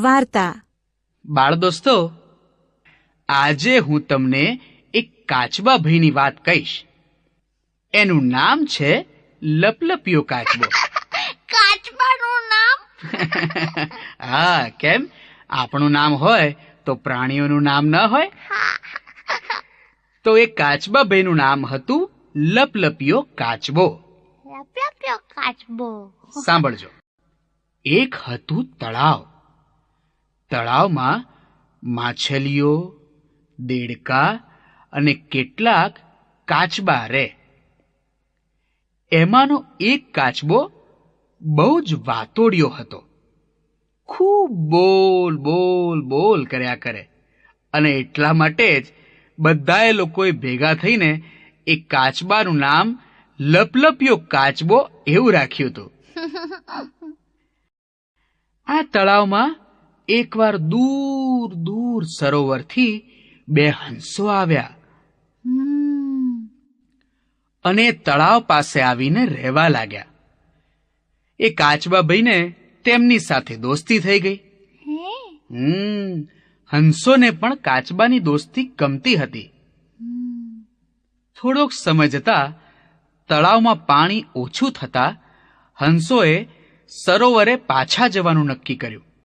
વાર્તા. બાળ દોસ્તો આજે હું તમને એક કાચબા ભાઈની વાત કહીશ. એનું નામ છે લપલપિયો કાચબો. કાચબાનું નામ? હા કેમ? આપણું નામ હોય તો પ્રાણીઓનું નામ ન હોય. તો એ કાચબા ભાઈનું નામ હતું લપલપિયો કાચબો. લપલપિયો કાચબો. સાંભળજો. એક હતું તળાવ. તળાવમાં માછલીઓ દેડકા અને કેટલાક કાચબા રહે એમાંનો એક કાચબો બહુ જ વાતોડિયો હતો. ખૂબ બોલ બોલ બોલ કર્યા કરે. અને એટલા માટે જ બધાએ લોકોએ ભેગા થઈને એ કાચબાનું નામ લપલપિયો કાચબો એવું રાખ્યું હતું. આ તળાવમાં એકવાર દૂર દૂર સરોવરથી બે હંસો આવ્યા. અને તળાવ પાસે આવીને રહેવા લાગ્યા. એ કાચબા ભાઈને તેમની સાથે દોસ્તી થઈ ગઈ. હંસોને પણ કાચબાની દોસ્તી ગમતી હતી. થોડોક સમય જતા તળાવમાં પાણી ઓછું થતા હંસોએ સરોવરે પાછા જવાનું નક્કી કર્યું.